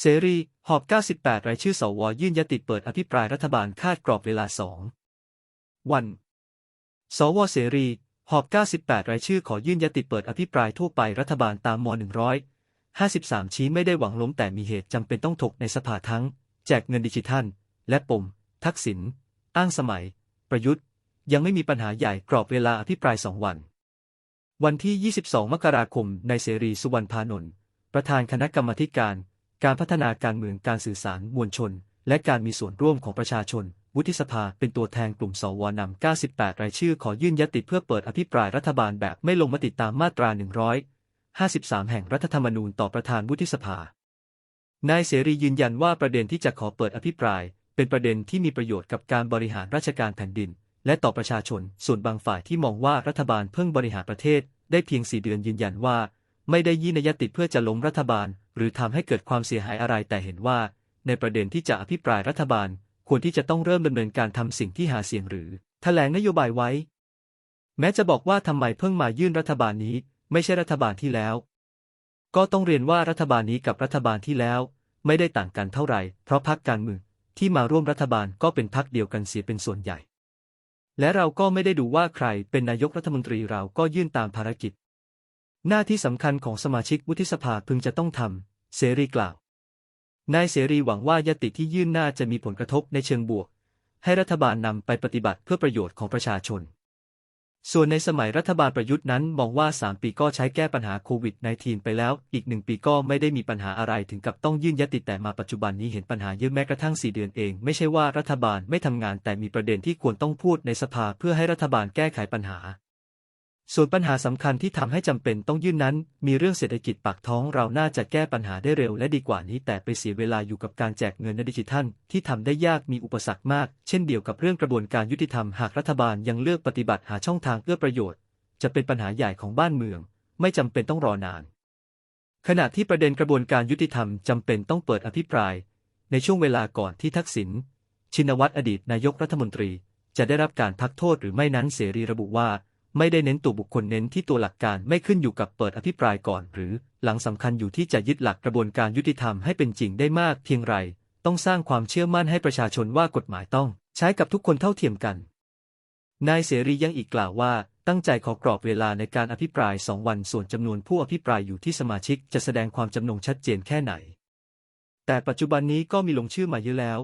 เสรี หอบ 98 รายชื่อสวยื่นยติเปิดอภิปรายรัฐบาลคาดกรอบเวลา2วัน สวเสรี หอบ 98 รายชื่อขอยื่นยติเปิดอภิปรายทั่วไปรัฐบาลตามม 153 ชี้ไม่ได้หวังล้มแต่มีเหตุจำเป็นต้องถกในสภาทั้ง แจกเงินดิจิทัล และปม ทักษิณอ้างสมัย ประยุทธ์ ยังไม่มีปัญหาใหญ่กรอบเวลาอภิปรายสองวัน วันที่ 22 มกราคมนายเสรีสุวรรณพานนท์ประธานคณะกรรมการ การพัฒนาการเมืองการสื่อสารมวลชน และการมีส่วนร่วมของประชาชน วุฒิสภาเป็นตัวแทนกลุ่มสวนำ 98 รายชื่อขอยื่นยติเพื่อเปิดอภิปรายรัฐบาลแบบไม่ลงมติตามมาตรา 153 แห่งรัฐธรรมนูญต่อประธานวุฒิสภา นายเสรียืนยันว่าประเด็นที่จะขอเปิดอภิปราย เป็นประเด็นที่มีประโยชน์กับการบริหารราชการแผ่นดิน และต่อประชาชน ส่วนบางฝ่ายที่มองว่ารัฐบาลเพิ่งบริหารประเทศ ได้เพียงสี่เดือนยืนยันว่า ไม่ได้ยื่นยติเพื่อจะล้มรัฐบาล หรือทำให้เกิดความเสียหายอะไรแต่เห็นว่า ในประเด็นที่จะอภิปรายรัฐบาล ควรที่จะต้องเริ่มดำเนินการทำสิ่งที่หาเสียงหรือแถลงนโยบายไว้ แม้จะบอกว่าทำไมเพิ่งมายื่นรัฐบาลนี้ ไม่ใช่รัฐบาลที่แล้ว ก็ต้องเรียนว่ารัฐบาลนี้กับรัฐบาลที่แล้ว ไม่ได้ต่างกันเท่าไหร่เพราะพรรคการเมืองที่มาร่วมรัฐบาลก็เป็นพรรคเดียวกันเสียเป็นส่วนใหญ่ และเราก็ไม่ได้ดูว่าใครเป็นนายกรัฐมนตรีเราก็ยื่นตามภารกิจ หน้าที่สำคัญของสมาชิกวุฒิสภาพึงจะต้องทำ เสรีกล่าว นายเสรีหวังว่ายติที่ยื่นน่าจะมีผลกระทบในเชิงบวก ให้รัฐบาลนำไปปฏิบัติเพื่อประโยชน์ของประชาชน ส่วนในสมัยรัฐบาลประยุทธ์นั้นมองว่า 3 ปีก็ใช้แก้ปัญหาโควิด -19 ไปแล้ว อีกหนึ่งปีก็ไม่ได้มีปัญหาอะไรถึงกับต้องยื่นยติแต่มาปัจจุบันนี้เห็นปัญหาเยอะแม้กระทั่ง 4 เดือนเอง ไม่ใช่ว่ารัฐบาลไม่ทำงานแต่มีประเด็นที่ควรต้องพูดในสภาเพื่อให้รัฐบาลแก้ไขปัญหา ส่วนปัญหาสำคัญที่ทำให้จำเป็นต้องยื่นนั้น มีเรื่องเศรษฐกิจปากท้องเราน่าจะแก้ปัญหาได้เร็วและดีกว่านี้ แต่ไปเสียเวลาอยู่กับการแจกเงินในดิจิทัล ที่ทำได้ยากมีอุปสรรคมาก เช่นเดียวกับเรื่องกระบวนการยุติธรรมหากรัฐบาลยังเลือกปฏิบัติหาช่องทางเอื้อประโยชน์ จะเป็นปัญหาใหญ่ของบ้านเมือง ไม่จำเป็นต้องรอนาน ขณะที่ประเด็นกระบวนการยุติธรรมจำเป็นต้องเปิดอภิปราย ในช่วงเวลาก่อนที่ทักษิณชินวัตรอดีตนายกรัฐมนตรี จะได้รับการพักโทษหรือไม่นั้นเสรีระบุว่า ไม่ได้เน้นตัวบุคคลเน้นที่ตัวหลักการไม่ขึ้นอยู่กับเปิดอภิปรายก่อน หรือหลังสำคัญอยู่ที่จะยึดหลักกระบวนการยุติธรรมให้เป็นจริงได้มากเพียงไร ต้องสร้างความเชื่อมั่นให้ประชาชนว่ากฎหมายต้องใช้กับทุกคนเท่าเทียมกัน นายเสรียังอีกกล่าวว่า ตั้งใจขอกรอบเวลาในการอภิปรายสองวันส่วนจำนวนผู้อภิปรายอยู่ที่สมาชิกจะแสดงความจำนงชัดเจนแค่ไหน แต่ปัจจุบันนี้ก็มีลงชื่อมาเยอะแล้ว